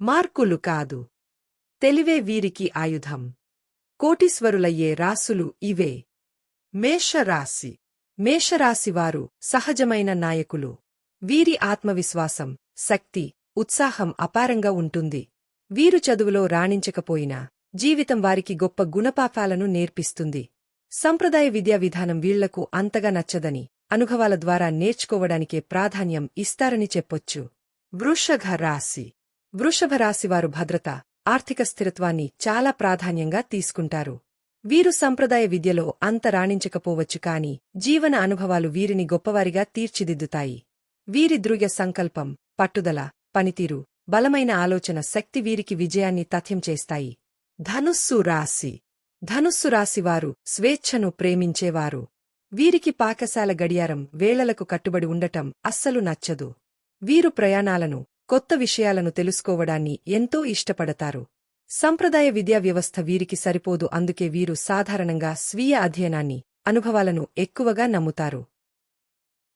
మార్కులు కాదు తెలివే వీరికి ఆయుధం. కోటీశ్వరులయ్యే రాసులు ఇవే. మేషరాశి. మేషరాశివారు సహజమైన నాయకులు. వీరి ఆత్మవిశ్వాసం శక్తి ఉత్సాహం అపారంగా ఉంటుంది. వీరు చదువులో రాణించకపోయినా జీవితం వారికి గొప్ప గుణపాపాలను నేర్పిస్తుంది. సంప్రదాయ విద్యా విధానం వీళ్ళకు అంతగా నచ్చదని అనుభవాల ద్వారా నేర్చుకోవడానికే ప్రాధాన్యం ఇస్తారని చెప్పొచ్చు. వృషఘ రాశి వృషభ రాశివారు భద్రత ఆర్థిక స్థిరత్వాన్ని చాలా ప్రాధాన్యంగా తీసుకుంటారు. వీరు సంప్రదాయ విద్యలో అంత రాణించకపోవచ్చు కాని జీవన అనుభవాలు వీరిని గొప్పవారిగా తీర్చిదిద్దుతాయి. వీరి దృఢ సంకల్పం పట్టుదల పనితీరు బలమైన ఆలోచన శక్తి వీరికి విజయాన్ని తథ్యం చేస్తాయి. ధనుస్సు రాశి. ధనుస్సు రాశివారు స్వేచ్ఛను ప్రేమించేవారు. వీరికి పాకశాల గడియారం వేళలకు కట్టుబడి ఉండటం అస్సలు నచ్చదు. వీరు ప్రయాణాలను కొత్త విషయాలను తెలుసుకోవడాన్ని ఎంతో ఇష్టపడతారు. సంప్రదాయ విద్యా వ్యవస్థ వీరికి సరిపోదు అందుకే వీరు సాధారణంగా స్వీయ అధ్యయనాన్ని అనుభవాలను ఎక్కువగా నమ్ముతారు.